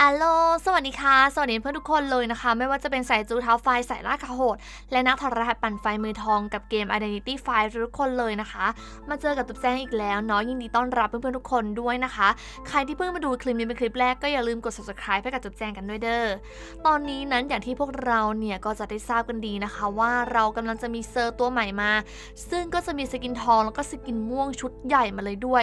อัลโลสวัสดีค่ะ สวัสดีเพื่อนทุกคนเลยนะคะ ไม่ว่าจะเป็นสายจูเท้าไฟ สายล่าขาโหด และนักถอดรหัสปั่นไฟมือทองกับเกม Identity 5ทุกคนเลยนะคะ มาเจอกับตุ๊บแจ้งอีกแล้วเนาะยินดีต้อนรับเพื่อนๆทุกคนด้วยนะคะ ใครที่เพิ่งมาดูคลิปนี้เป็นคลิปแรกก็อย่าลืมกด subscribe ให้กับตุ๊บแจ้งกันด้วยเด้อ ตอนนี้นั้นอย่างที่พวกเราเนี่ยก็จะได้ทราบกันดีนะคะ ว่าเรากำลังจะมีเซอร์ตัวใหม่มา ซึ่งก็จะมีสกินทองแล้วก็สกินม่วงชุดใหญ่มาเลยด้วย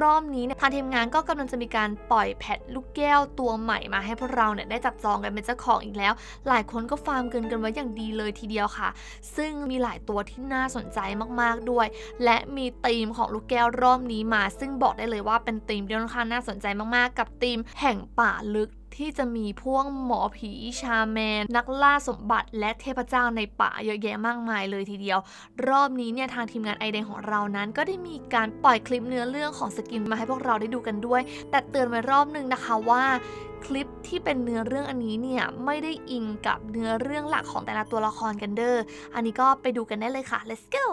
รอบนี้เนี่ยทางทีมงานก็กำลังจะมีการปล่อยแพทลูกแก้วตัวใหม่มาให้พวกเราเนี่ยได้จับจองกันเป็นเจ้าของอีกแล้ว หลายคนก็ฟาร์มเกินกันไว้อย่างดีเลยทีเดียวค่ะ ซึ่งมีหลายตัวที่น่าสนใจมากๆด้วย และมีธีมของลูกแก้วรอบนี้มา ซึ่งบอกได้เลยว่าเป็นธีมที่ค่อนข้างน่าสนใจมากๆ กับธีมแห่งป่าลึก ที่จะมีพวกหมอผีชาแมน นักล่าสมบัติและเทพเจ้าในป่าเยอะแยะมากมายเลยทีเดียว รอบนี้เนี่ยทางทีมงานไอเดนของเรานั้น ก็ได้มีการปล่อยคลิปเนื้อเรื่องของสกินมาให้พวกเราได้ดูกันด้วย แต่เตือนไว้รอบนึงนะคะว่าคลิปที่เป็นเนื้อเรื่องอันนี้เนี่ยไม่ได้อิงกับเนื้อเรื่องหลักของแต่ละตัวละครกันเด้อ อันนี้ก็ไปดูกันได้เลยค่ะ let's go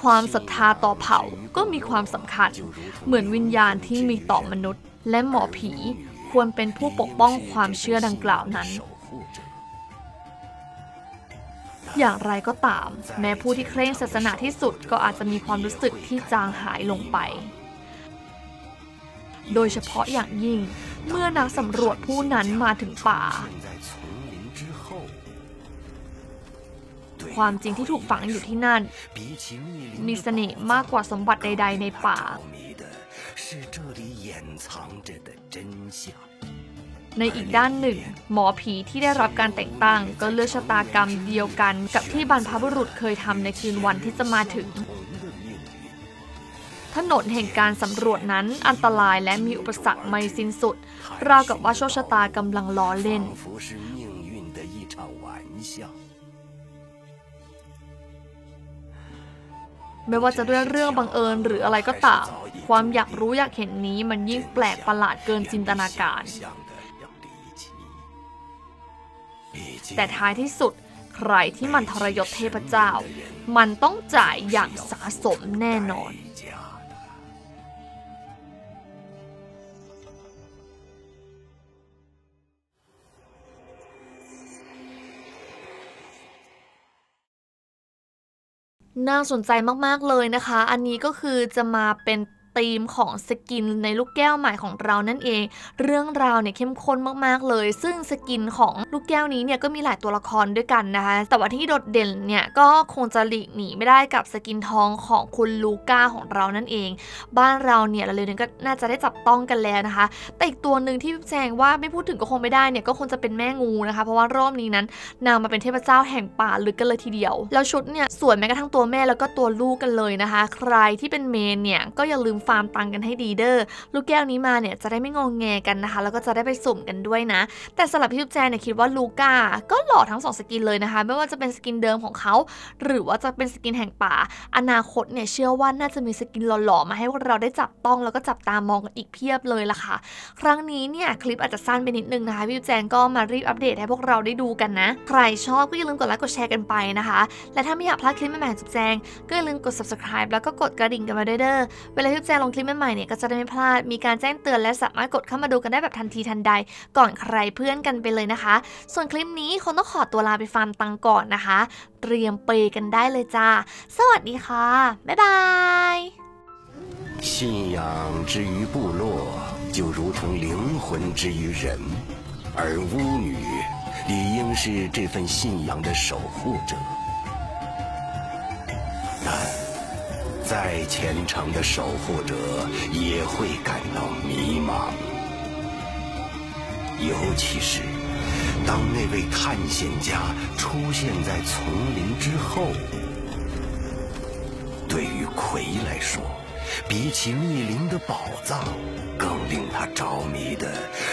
ความศรัทธาต่อเผ่าก็มีความสำคัญ เหมือนวิญญาณที่มีต่อมนุษย์ และหมอผี ควรเป็นผู้ปกป้องความเชื่อดังกล่าวนั้น อย่างไรก็ตาม แม้ผู้ที่เคร่งศาสนาที่สุดก็อาจจะมีความรู้สึกที่จางหายลงไป โดยเฉพาะอย่างยิ่งเมื่อนักสำรวจผู้นั้นมาถึงป่า ความจริงที่ถูกฝังอยู่ที่นั่น มีเสน่ห์มากกว่าสมบัติใด ๆ ในป่า ในอีกด้านหนึ่ง หมอผีที่ได้รับการแต่งตั้ง ก็เลือกชะตากรรมเดียวกันกับที่บรรพบุรุษเคยทำในคืนวันที่จะมาถึง ถนนแห่งการสำรวจนั้นอันตรายและมีอุปสรรคไม่สิ้นสุด ราวกับว่าโชคชะตากำลังล้อเล่น ไม่ว่าจะด้วยเรื่องบังเอิญหรืออะไรก็ตาม ความอยากรู้อยากเห็นนี้มันยิ่งแปลกประหลาดเกินจินตนาการ แต่ท้ายที่สุดใครที่มันทรยศเทพเจ้า มันต้องจ่ายอย่างสาสมแน่นอน น่าสนใจมากๆเลยนะคะ อันนี้ก็คือจะมาเป็น ธีมของสกินในลูกแก้วใหม่ของเรานั่นเอง เรื่องราวเนี่ยเข้มข้นมากๆเลย ซึ่งสกินของลูกแก้วนี้เนี่ยก็มีหลายตัวละครด้วยกันนะคะ แต่ว่าที่โดดเด่นเนี่ยก็คงจะหลีกหนีไม่ได้กับสกินทองของคุณลูก้าของเรานั่นเอง บ้านเราเนี่ยเราเลยๆก็น่าจะได้จับต้องกันแล้วนะคะ แต่อีกตัวหนึ่งที่แจ้งว่าไม่พูดถึงก็คงไม่ได้เนี่ยก็คงจะเป็นแม่งูนะคะ เพราะว่ารอบนี้นั้นนางมาเป็นเทพเจ้าแห่งป่าลึกกันเลยทีเดียว แล้วชุดเนี่ยสวยแม้กระทั่งตัวแม่แล้วก็ตัวลูกกันเลยนะคะ ใครที่เป็นเมนเนี่ยก็อย่าลืมฟาร์มตังกันให้ดีเด้อลูกแก้วนี้มาเนี่ยจะได้ไม่งงแงกันนะคะ แล้วก็จะได้ไปสุ่มกันด้วยนะ แต่สำหรับพี่จุ๊บแจนเนี่ยคิดว่าลูก้าก็หล่อทั้งสองสกินเลยนะคะ ไม่ว่าจะเป็นสกินเดิมของเขา หรือว่าจะเป็นสกินแห่งป่า อนาคตเนี่ยเชื่อว่าน่าจะมีสกินหล่อๆมาให้พวกเราได้จับต้องแล้วก็จับตามองกันอีกเพียบเลยล่ะค่ะ ครั้งนี้เนี่ยคลิปอาจจะสั้นไปนิดนึงนะคะพี่จุ๊บแจนก็มารีบอัปเดตให้พวกเราได้ดูกันนะ ใครชอบก็อย่าลืมกดไลค์กดแชร์กันไปนะคะ และถ้าไม่อยากพลาดคลิปใหม่ๆจุ๊บแจงก็อย่าลืมกด subscribe แล้วก็กดกระดิ่งกันมาด้วยเด้อเวลาที่จุ๊บแจงลงคลิปใหม่ๆเนี่ยก็จะได้ไม่พลาด มีการแจ้งเตือนและสามารถกดเข้ามาดูกันได้แบบทันทีทันใด ก่อนใครเพื่อนกันไปเลยนะคะ ส่วนคลิปนี้คงต้องขอตัวลาไปฟาร์มตังค์ก่อนนะคะ เตรียมเปย์กันได้เลยจ้า สวัสดีค่ะ บ๊ายบาย 信仰之于部落，就如同灵魂之于人，而巫女理应是这份信仰的守护者。 再虔诚的守护者也会感到迷茫，尤其是当那位探险家出现在丛林之后。对于葵来说，比起密林的宝藏，更令他着迷的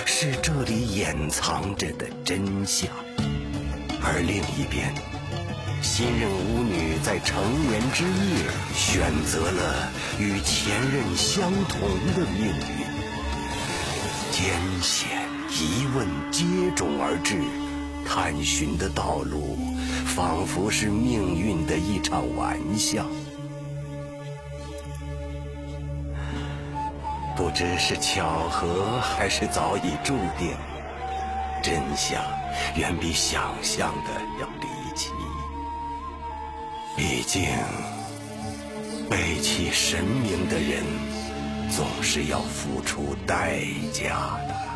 是这里掩藏着的真相。而另一边，新任巫女在成年之夜选择了与前任相同的命运，艰险疑问接踵而至，探寻的道路仿佛是命运的一场玩笑。不知是巧合还是早已注定，真相远比想象的要。毕竟，背弃神明的人，总是要付出代价的。